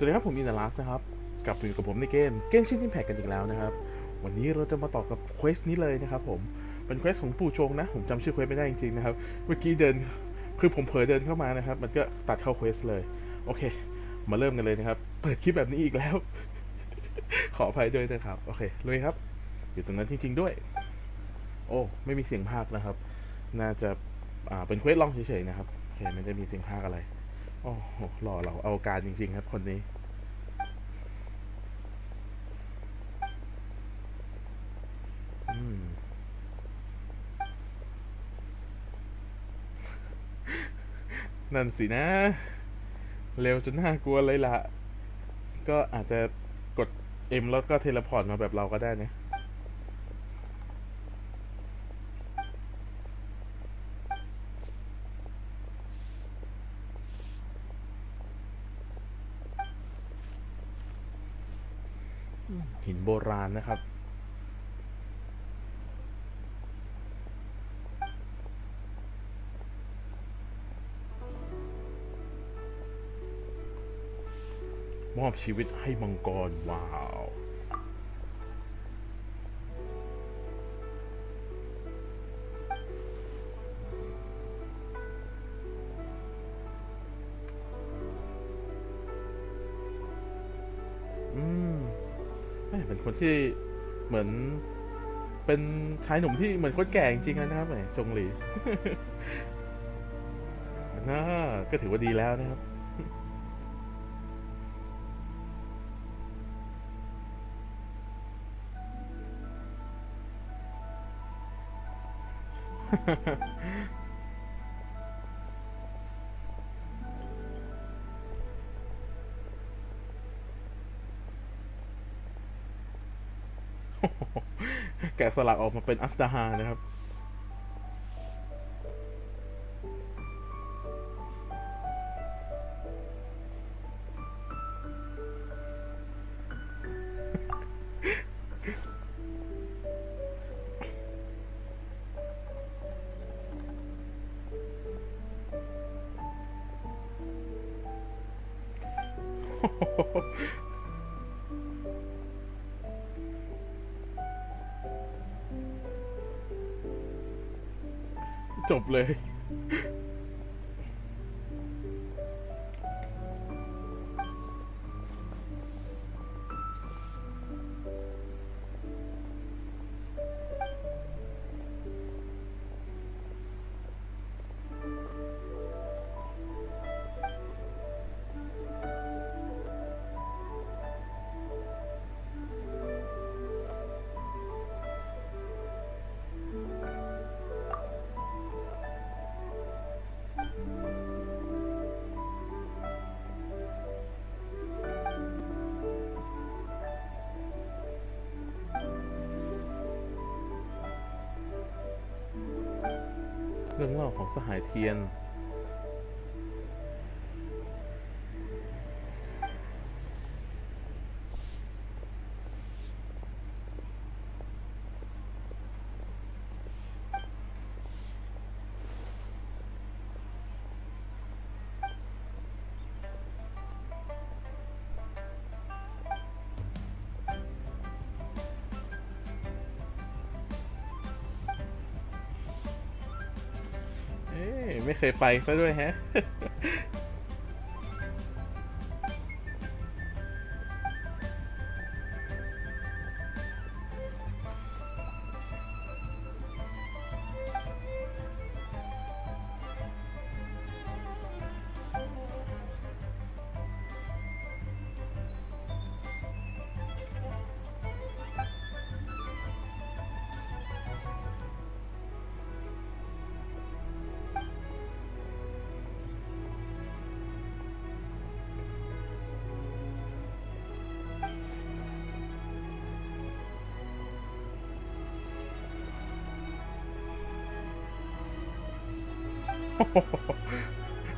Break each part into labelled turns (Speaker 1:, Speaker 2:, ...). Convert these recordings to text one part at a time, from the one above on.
Speaker 1: สวัสดีครับ ผมอินลัสนะครับ กลับมาอยู่กับผมในเกมเกมชินอิมแพกกันอีกแล้วนะครับ วันนี้เราจะมาต่อกับเควสนี้เลยนะครับผม เป็นเควสของปู่ชงนะ ผมจำชื่อเควสไม่ได้จริงๆนะครับ เมื่อกี้เดิน คือผมเผลอเดินเข้ามานะครับ มันก็ตัดเข้าเควสเลย โอเค มาเริ่มกันเลยนะครับ เปิดคลิปแบบนี้อีกแล้ว ขออภัยด้วยนะครับ โอเคเลยครับ อยู่ตรงนั้นจริง ๆด้วย โอ้ ไม่มีเสียงภาคนะครับ น่าจะ อ่า เป็นเควสลองเฉยๆนะครับโอเคไม่ได้มีเสียงภาคอะไร โอ้โหหล่อเราเอาการจริง ๆ ครับคนนี้ อืม นั่นสินะ เร็วจนน่ากลัวเลยล่ะ ก็อาจจะกด M แล้วก็เทเลพอร์ตมาแบบเราก็ได้นะ หินโบราณนะครับ มอบชีวิตให้มังกร ว้าว ที่เหมือนเป็นชายหนุ่มที่เหมือนคนแก่จริงๆนะครับแหมจงหลีน่าก็ถือว่าดีแล้วนะครับ แกะสลักออกมาเป็นอัสดาฮานะครับ จบเลย เรื่องเล่าของสหายเทียน ไม่เคยไปซะด้วยแฮะ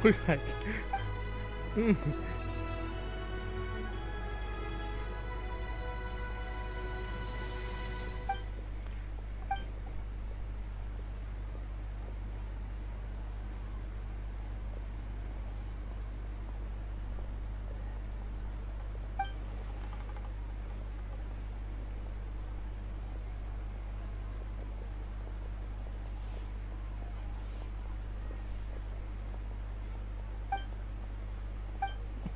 Speaker 1: พูดไงอืม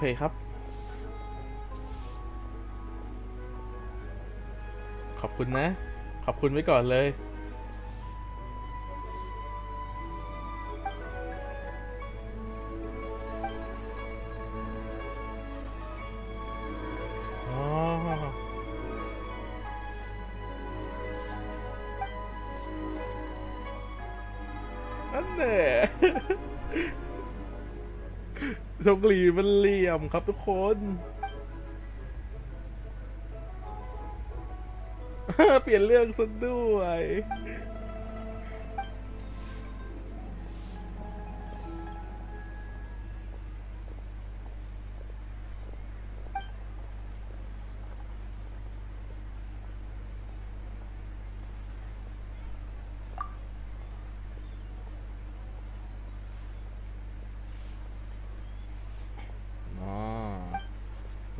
Speaker 1: เคครับ ขอบคุณนะ ขอบคุณไว้ก่อนเลย อ๋ออันแน่ ชงหลีมันเหลี่ยมครับทุกคน เปลี่ยนเรื่องซะด้วย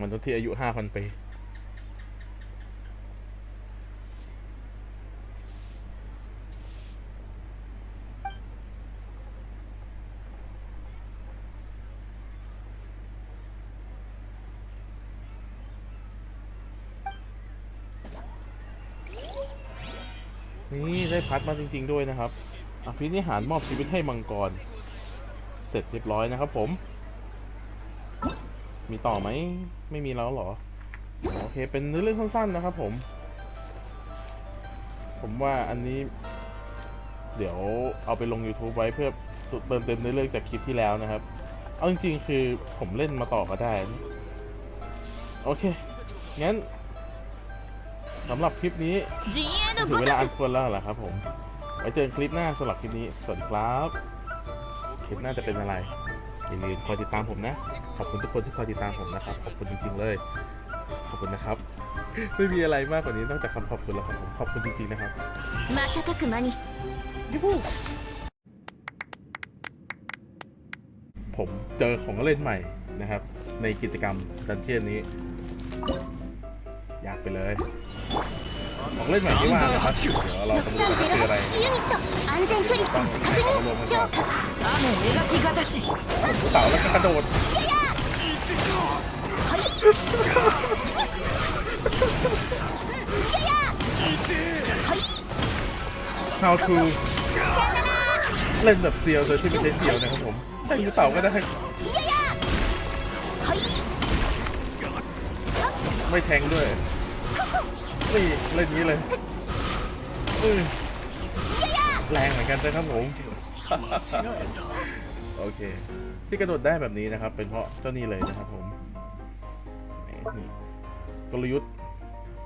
Speaker 1: มันต้องที่อายุห้าพันปี นี่ได้พัดมาจริง ๆ ด้วยนะครับอภินิหารมอบชีวิตให้มังกร เสร็จเรียบร้อยนะครับผม มีต่อไหม ไม่มีแล้วหรอ โอเค เป็นเรื่องสั้นๆนะครับผม ผมว่าอันนี้ เดี๋ยวเอาไปลง YouTube ไว้เพื่อเติมเต็มในเรื่องจากคลิปที่แล้วนะครับ เอาจริงๆ คือผมเล่นมาต่อก็ได้ โอเค งั้นสำหรับคลิปนี้ถึงเวลาอันควรแล้วแหละครับผม ไว้เจอคลิปหน้าสำหรับคลิปนี้ สวัสดีครับ คลิปหน้าจะเป็นอะไรอย่าลืมคอยติดตามผมนะ ขอบคุณทุกคนที่คอยติดตามผมนะครับ ขอบคุณจริง ๆ เลย ขอบคุณนะครับ ไม่มีอะไรมากกว่านี้นอกจากคำขอบคุณแล้วครับผมขอบคุณจริงๆนะครับ
Speaker 2: มาทักักมานิ
Speaker 1: ผมเจอของเล่นใหม่นะครับ ในกิจกรรมดันเจียนนี้ อยากไปเลย ของเล่นใหม่ที่ว่านะครับเดี๋ยวเราจะดูอะไรต้องรวมกันก่อนเสาแล้วก็กระโดด How to เล่นแบบเซียวโดยที่ไม่ใช้เซียวนะครับผมแต่กระเสาก็ได้ไม่แทงด้วยนี่เล่นนี้เลยอื้อแรงเหมือนกันนะครับผมโอเค ที่กระโดดได้แบบนี้นะครับ เป็นเพราะเจ้านี่เลยนะครับผม นี่กลยุทธ์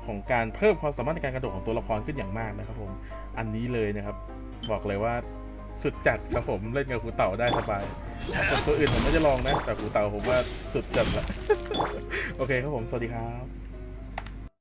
Speaker 1: ของการเพิ่มความสามารถในการกระโดดของตัวละครขึ้นอย่างมากนะครับ ผม อันนี้เลยนะครับ บอกเลยว่าสุดจัดครับผมเล่นกับครูเต่าได้สบายส่วนตัวอื่นผมไม่จะลองนะ แต่ครูเต่าผมว่าสุดจัดละโอเคครับผมสวัสดีครับ